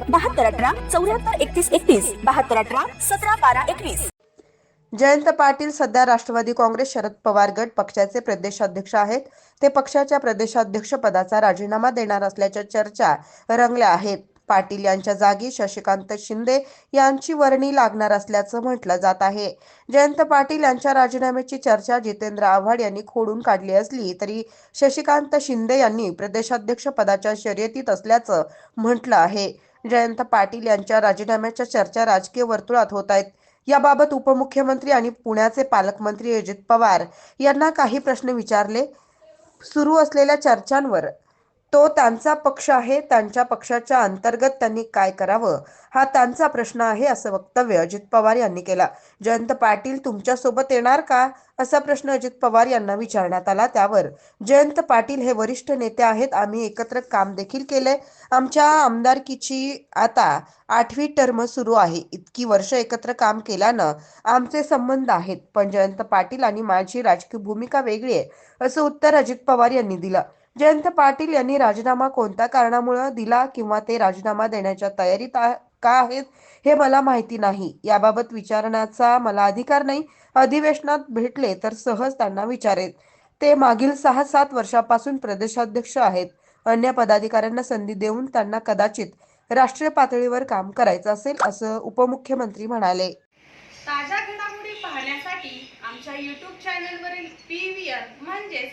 बहात्तर अठरा चौऱ्याहत्तर एकतीस एकतीस बहात्तर अठरा सतरा बारा एकवीस. जयंत पाटील सध्या राष्ट्रवादी काँग्रेस शरद पवार गट पक्षाचे प्रदेशाध्यक्ष आहेत. ते पक्षाच्या प्रदेशाध्यक्ष पदाचा राजीनामा देणार असल्याच्या चर्चा रंगल्या आहेत. पाटील यांच्या जागी शशिकांत शिंदे यांची वर्णी लागणार असल्याचं म्हटलं जात आहे. जयंत पाटील यांच्या राजीनाम्याची चर्चा जितेंद्र आव्हाड यांनी खोडून काढली असली तरी शशिकांत शिंदे यांनी प्रदेशाध्यक्ष पदाच्या शर्यतीत असल्याचं म्हटलं आहे. जयंत पाटील यांच्या राजीनाम्याच्या चर्चा राजकीय वर्तुळात होत आहेत. याबाबत उपमुख्यमंत्री आणि पुण्याचे पालकमंत्री अजित पवार यांना काही प्रश्न विचारले. सुरू असलेल्या चर्चांवर तो त्यांचा पक्ष आहे त्यांच्या पक्षाच्या अंतर्गत त्यांनी काय करावं? हा त्यांचा प्रश्न आहे असं वक्तव्य अजित पवार यांनी केला. जयंत पाटील तुमच्यासोबत येणार का? असा प्रश्न अजित पवार यांना विचारण्यात आला त्यावर. जयंत पाटील हे वरिष्ठ नेते आहेत आम्ही एकत्र काम देखील केलंय. आमच्या आमदारकीची आता आठवी टर्म सुरू आहे. इतकी वर्ष एकत्र काम केल्यानं आमचे संबंध आहेत पण जयंत पाटील आणि माझी राजकीय भूमिका वेगळी आहे असं उत्तर अजित पवार यांनी दिलं. जयंत पाटील यांनी राजीनामा कोणत्या कारणामुळे दिला किंवा ते राजीनामा देण्याच्या तयारीत का आहेत हे मला माहिती नाही. याबाबत विचारण्याचा मला अधिकार नाही. अधिवेशनात भेटले तर सहज त्यांना विचारेन. ते मागील सहा सात वर्षापासून प्रदेशाध्यक्ष आहेत. अन्य पदाधिकाऱ्यांना संधी देऊन त्यांना कदाचित राष्ट्रीय पातळीवर काम करायचं असेल असं उपमुख्यमंत्री म्हणाले. ताज्या घडामोडी पाहण्यासाठी आमच्या युट्यूब चॅनलवरील पी व्ही आर म्हणजेच